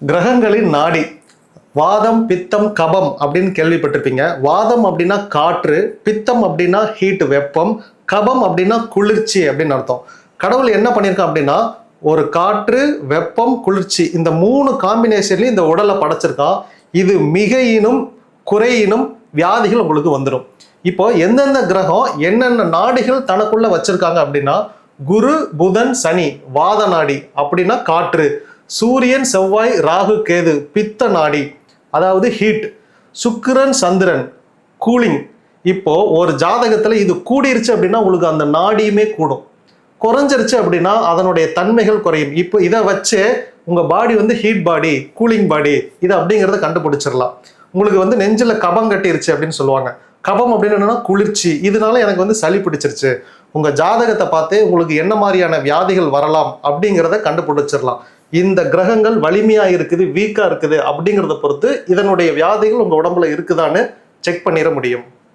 கிரகங்களின் நாடி. வாதம் பித்தம் கபம் அப்படின்னு கேள்விப்பட்டிருப்பீங்க. வாதம் அப்படின்னா காற்று பித்தம் அப்படின்னா ஹீட் வெப்பம் கபம் அப்படின்னா குளிர்ச்சி அப்படின்னு அர்த்தம். கடவுள் என்ன பண்ணியிருக்கோம் அப்படின்னா ஒரு காற்று வெப்பம் குளிர்ச்சி இந்த மூணு காம்பினேஷன்லையும் இந்த உடலை படைச்சிருக்கான். இது மிகையினும் குறையினும் வியாதிகள் உங்களுக்கு வந்துடும் இப்போ எந்தெந்த கிரகம் என்னென்ன நாடிகள் தனக்குள்ள வச்சிருக்காங்க அப்படின்னா குரு புதன் சனி வாத நாடி அப்படின்னா காற்று. சூரியன் செவ்வாய் ராகு கேது பித்த நாடி அதாவது ஹீட் சுக்கிரன் சந்திரன் கூலிங் இப்போ ஒரு ஜாதகத்தில் இது கூடிருச்சு அப்படின்னா உங்களுக்கு அந்த நாடியுமே கூடும். குறைஞ்சிருச்சு அப்படின்னா அதனுடைய தன்மைகள் குறையும். இப்போ இதை வச்சு உங்கள் பாடி வந்து ஹீட் பாடி கூலிங் பாடி இது அப்படிங்கிறத கண்டுபிடிச்சிடலாம். உங்களுக்கு வந்து நெஞ்சில் கபம் கட்டிருச்சு அப்படின்னு சொல்லுவாங்க. கபம் அப்படின்னு என்னன்னா குளிர்ச்சி. இதனால எனக்கு வந்து சளி பிடிச்சிருச்சு. உங்கள் ஜாதகத்தை பார்த்து உங்களுக்கு என்ன மாதிரியான வியாதிகள் வரலாம் அப்படிங்கிறத கண்டுபிடிச்சிடலாம். இந்த கிரகங்கள் வலிமையாக இருக்குது வீக்காக இருக்குது அப்படிங்கிறத பொறுத்து இதனுடைய வியாதிகள் உங்கள் உடம்புல இருக்குதான்னு செக் பண்ணிட முடியும்.